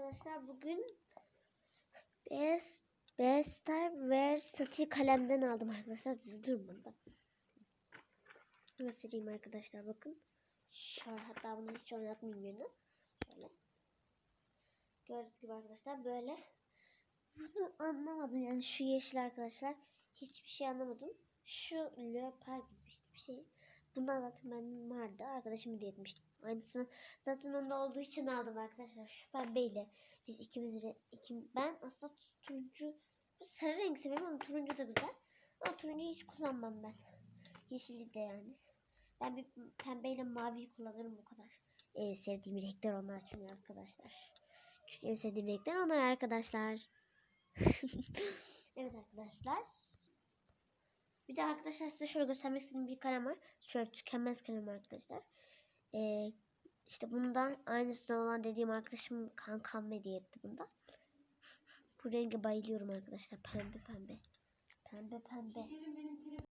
arkadaşlar bugün Best Bestar Versatile kalemden aldım arkadaşlar. Düz durmadı. Göstereyim arkadaşlar bakın. Şöyle hatta bunu hiç oynatmayayım yerine. Şöyle. Gördüğünüz gibi arkadaşlar böyle. Bunu anlamadım yani şu yeşil arkadaşlar. Hiçbir şey anlamadım. Şu leopar gibi işte bir şey. Bundan zaten benim vardı. Arkadaşım hediye etmişti. Aynısını zaten onda olduğu için aldım arkadaşlar. Şu pembeyle. Biz ikimiz re- iki, ben aslında turuncu sarı renk severim ama turuncu da güzel. Ama turuncuyu hiç kullanmam ben. Yeşili de yani. Ben bir pembeyle maviyi kullanırım bu kadar. En sevdiğim renkler onlar çünkü arkadaşlar. Çünkü en sevdiğim renkler onlar arkadaşlar. evet arkadaşlar. Bir de arkadaşlar size şöyle göstermek istediğim bir kalem var. Şöyle tükenmez kalem arkadaşlar. Ee, işte bundan aynısı olan dediğim arkadaşım kankam hediye etti bundan. Bu renge bayılıyorum arkadaşlar. Pembe pembe. Pembe pembe.